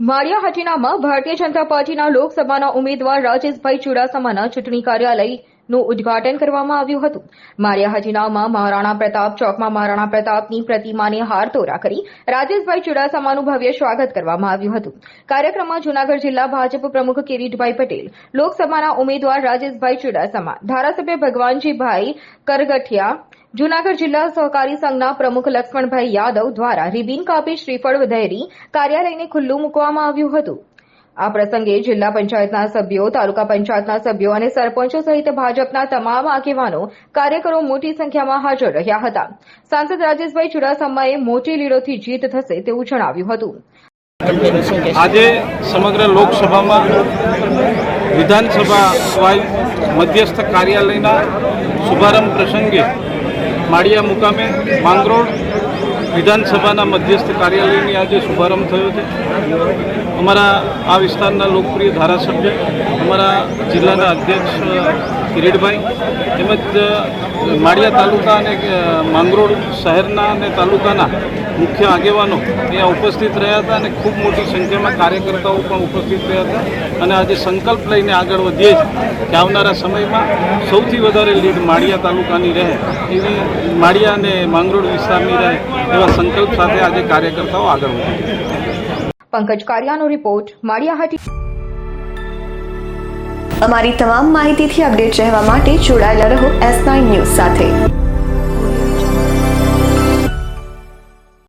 માળિયા હટીનામાં ભારતીય જનતા પાર્ટીના લોકસભાના ઉમેદવાર રાજેશભાઈ ચુડાસમાના ચૂંટણી કાર્યાલયનું ઉદઘાટન કરવામાં આવ્યું હતું. માળિયા મહારાણા પ્રતાપ ચોકમાં મહારાણા પ્રતાપની પ્રતિમાને હાર તોરા કરી રાજેશભાઈ ચુડાસમાનું ભવ્ય સ્વાગત કરવામાં આવ્યું હતું. કાર્યક્રમમાં જૂનાગઢ જિલ્લા ભાજપ પ્રમુખ કિરીટભાઈ પટેલ, લોકસભાના ઉમેદવાર રાજેશભાઈ ચુડાસમા, ધારાસભ્ય ભગવાનજીભાઈ કરગઠિયા જૂનાગઢ જિલ્લા સહકારી સંઘના પ્રમુખ લક્ષ્મણભાઈ યાદવ દ્વારા રિબીન કાપી શ્રીફળ વધેરી કાર્યાલયને ખુલ્લું મૂકવામાં આવ્યું હતું. આ પ્રસંગે જિલ્લા પંચાયતના સભ્યો, તાલુકા પંચાયતના સભ્યો અને સરપંચો સહિત ભાજપના તમામ આગેવાનો કાર્યકરો મોટી સંખ્યામાં હાજર રહ્યા હતા. સાંસદ રાજેશભાઈ ચુડાસમાએ મોટી લીડોથી જીત થશે તેવું જણાવ્યું હતું. આજે સમગ્ર લોકસભામાં વિધાનસભા મધ્યસ્થ કાર્યાલયના શુભારંભ પ્રસંગે માળિયા મુકામે માંગરોળ વિધાનસભાના મધ્યસ્થ કાર્યાલયની આજે શુભારંભ થયો છે. અમારા આ વિસ્તારના લોકપ્રિય ધારાસભ્ય અમારા જિલ્લાના અધ્યક્ષ કિરીટભાઈ, તેમજ માળિયા તાલુકા અને માંગરોળ શહેરના અને તાલુકાના મુખ્ય આગેવાનો અહીંયા ઉપસ્થિત રહ્યા હતા અને ખૂબ મોટી સંખ્યામાં કાર્યકર્તાઓ પણ ઉપસ્થિત રહ્યા હતા. અને આજે સંકલ્પ લઈને આગળ વધીએ કે આવનારા સમયમાં સૌથી વધારે લીડ માળિયા તાલુકાની રહે, એવી માળિયા અને માંગરોળ વિસ્તારની રહે એવા સંકલ્પ સાથે આજે કાર્યકર્તાઓ આગળ વધે. પંકજ કારિયાનો રિપોર્ટ માળિયાહાટી અમારી તમામ માહિતીથી અપડેટ રહેવા માટે જોડાયેલા રહો એસ નાઇન ન્યૂઝ સાથે.